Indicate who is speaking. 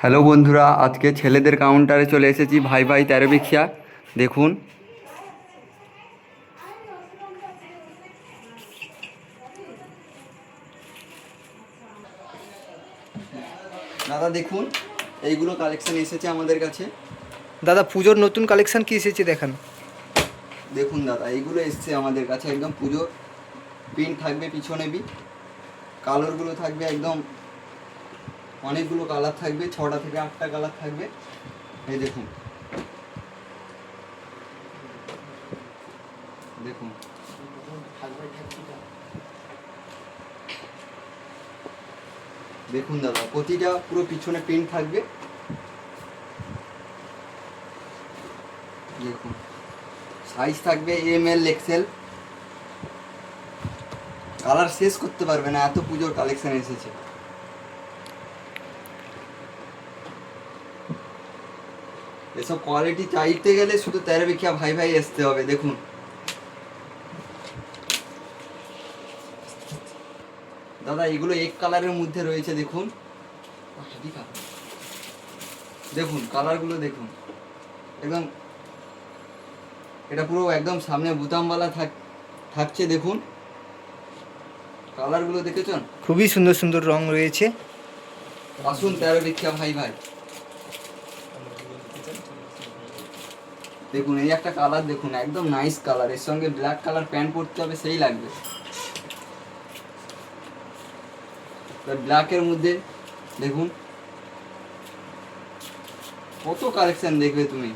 Speaker 1: Hello বন্ধুরা আজকে ছেলেদের কাউন্টারে চলে এসেছি ভাই ভাই তেরো বিখিয়া দেখুন। দাদা দেখুন এইগুলো কালেকশন এসেছে আমাদের কাছে।
Speaker 2: দাদা পুজোর নতুন কালেকশন কি এসেছে দেখান।
Speaker 1: দেখুন দাদা এইগুলো এসছে আমাদের কাছে একদম পুজোর প্রিন্ট থাকবে পিছনে বি। কালারগুলো থাকবে একদম অনেকগুলো কালার থাকবে, ছটা থেকে আটটা কালার থাকবে। এই দেখুন। দেখুন। দেখুন দাদা, প্রতিটা পুরো পিছনে প্রিন্ট থাকবে। দেখুন। সাইজ থাকবে এম এল এক্সেল কালার শেষ করতে পারবে না, এত পুজোর কালেকশন এসেছে। এসব কোয়ালিটি চাইতে গেলে শুধু তেরো বিখিয়া ভাই ভাই আসতে হবে দেখুন। দাদা এগুলো এক কালারের মধ্যে রয়েছে দেখুন। দেখুন কালারগুলো দেখুন। একদম এটা পুরো একদম সামনে বুতামওয়ালা থাক থাকছে দেখুন। কালারগুলো দেখেছেন?
Speaker 2: খুবই সুন্দর সুন্দর রং রয়েছে।
Speaker 1: আসুন তেরো বিখ্যা ভাই ভাই। দেখুন, এই একটা কালার দেখুন, একদম নাইস কালারের সঙ্গে ব্ল্যাক কালার প্যান্ট পরতে হবে, সেই লাগবে। ব্ল্যাকের মধ্যে দেখুন, কত কালেকশন দেখবে তুমি।